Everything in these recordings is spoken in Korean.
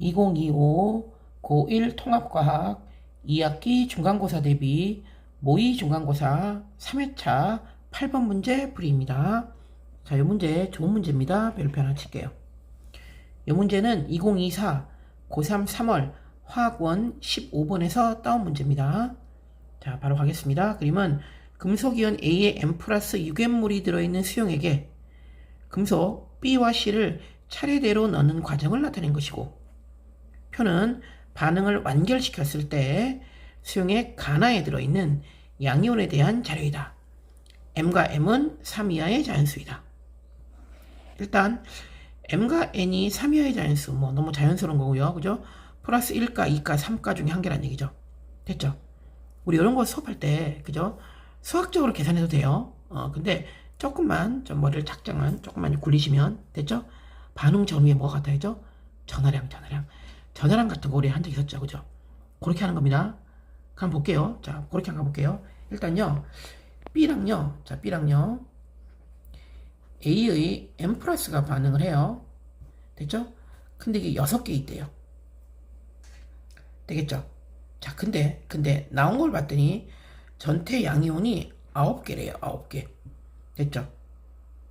2025 고1 통합과학 2학기 중간고사 대비 모의 중간고사 3회차 8번 문제 풀이입니다. 자, 이 문제 좋은 문제입니다. 별표 하나 칠게요. 이 문제는 2024 고3 3월 화학원 15번에서 따온 문제입니다. 자, 바로 가겠습니다. 그림은 금속이온 A에 M 플러스 유괴물이 들어있는 수용액에 금속 B와 C를 차례대로 넣는 과정을 나타낸 것이고 표는 반응을 완결시켰을 때 수용액 가나에 들어있는 양이온에 대한 자료이다. M과 M은 3 이하의 자연수이다. 일단 M과 N이 3 이하의 자연수 뭐 너무 자연스러운 거고요. 그죠? 플러스 1가, 2가, 3가 중에 한 개란 얘기죠. 됐죠? 우리 이런 거 수업할 때 그죠? 수학적으로 계산해도 돼요. 어, 근데 조금만 좀 머리를 작정한 조금만 굴리시면 됐죠? 반응 점유에 뭐가 같아야죠? 전화량, 전화량. 전화량 같은 거 우리 한 적 있었죠, 그죠? 그렇게 하는 겁니다. 그럼 볼게요. 자, 그렇게 한번 볼게요. 일단요, B랑요, 자, B랑요, A의 M 플러스가 반응을 해요. 됐죠? 근데 이게 6개 있대요. 되겠죠? 자, 근데, 근데, 나온 걸 봤더니, 전체 양이온이 9개래요, 9개. 됐죠?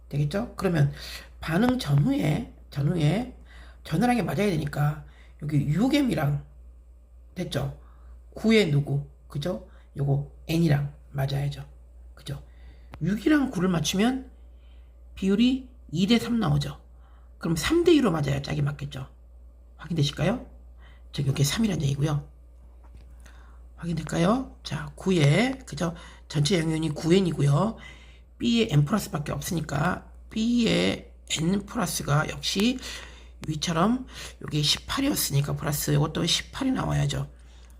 되겠죠? 그러면, 반응 전후에, 전후에, 전화량이 맞아야 되니까, 여기 6M이랑, 됐죠? 9에 누구, 그죠? 요거 N이랑 맞아야죠. 그죠? 6이랑 9를 맞추면, 비율이 2대 3 나오죠? 그럼 3대 2로 맞아야 짝이 맞겠죠? 확인되실까요? 저 여기 3이라는 얘기고요. 확인될까요? 자, 9에 그죠? 전체 양면이 9n이고요. B에 n 플러스밖에 없으니까 B에 n 플러스가 역시 위처럼 여기 18이었으니까 플러스 이것도 18이 나와야죠.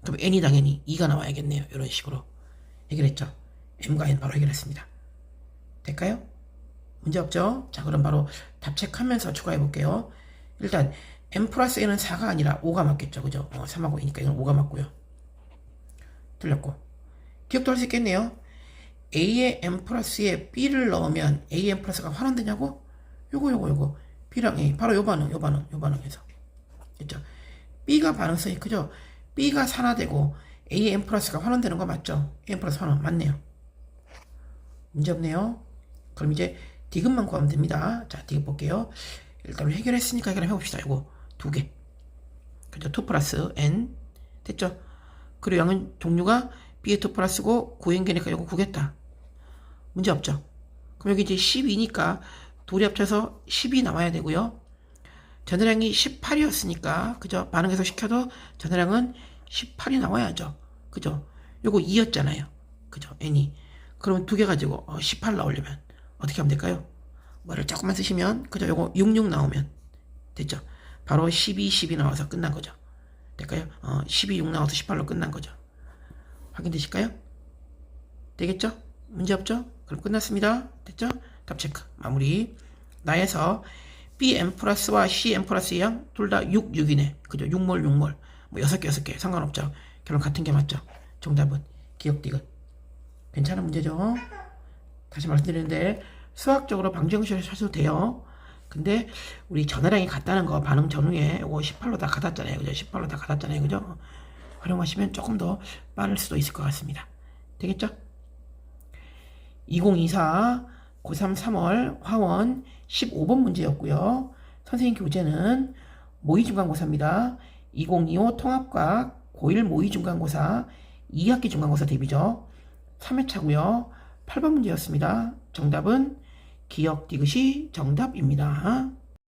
그럼 n이 당연히 2가 나와야겠네요. 이런 식으로 해결했죠. m과 n 바로 해결했습니다. 될까요? 문제 없죠? 자, 그럼 바로 답 체크하면서 추가해 볼게요. 일단 m 플러스 n은 4가 아니라 5가 맞겠죠. 그죠? 어, 3하고 2니까 이건 5가 맞고요. 틀렸고. 기억도 할 수 있겠네요. A에 M 플러스에 B를 넣으면 A M 플러스가 환원되냐고? 요거, 요거, 요거. B랑 A. 바로 요 반응, 요 반응, 요 반응에서. 됐죠? B가 반응성이 크죠? B가 산화되고 A M 플러스가 환원되는 거 맞죠? M 플러스 환원. 맞네요. 문제 없네요. 그럼 이제 디귿만 구하면 됩니다. 자, 디귿 볼게요. 일단 해결했으니까 해결 해 봅시다. 이거 두 개. 그죠? 2 플러스 N. 됐죠? 그리고 양은 종류가 B에 2 플러스고 9행계니까 이거 9겠다. 문제 없죠? 그럼 여기 이제 12니까 둘이 합쳐서 10이 나와야 되고요. 전화량이 18이었으니까 그죠? 반응해서 시켜도 전화량은 18이 나와야죠. 그죠? 요거 2였잖아요. 그죠? n이. 그러면 두 개 가지고 18 나오려면 어떻게 하면 될까요? 뭐를 조금만 쓰시면 그죠? 요거 66 나오면 됐죠? 바로 12, 12 나와서 끝난 거죠. 될까요? 어, 12, 6 나와서 18로 끝난 거죠. 확인되실까요? 되겠죠? 문제 없죠? 그럼 끝났습니다. 됐죠? 답 체크. 마무리. 나에서 BM 플러스와 CM 플러스의 양둘다 6, 6이네. 그죠? 6몰, 6몰. 뭐 6개, 6개. 상관없죠. 결론 같은 게 맞죠? 정답은 기억 디귿. 괜찮은 문제죠? 다시 말씀드리는데 수학적으로 방정식을 하셔도 돼요. 근데 우리 전화량이 같다는 거 반응 전후에 이거 18로 다 같았잖아요. 그죠? 18로 다 같았잖아요. 그죠? 활용하시면 조금 더 빠를 수도 있을 것 같습니다. 되겠죠? 2024 고3 3월 화원 15번 문제였고요. 선생님 교재는 모의 중간고사입니다. 2025 통합과 고1 모의 중간고사 2학기 중간고사 대비죠. 3회차고요. 8번 문제였습니다. 정답은 기억 디귿이 정답입니다.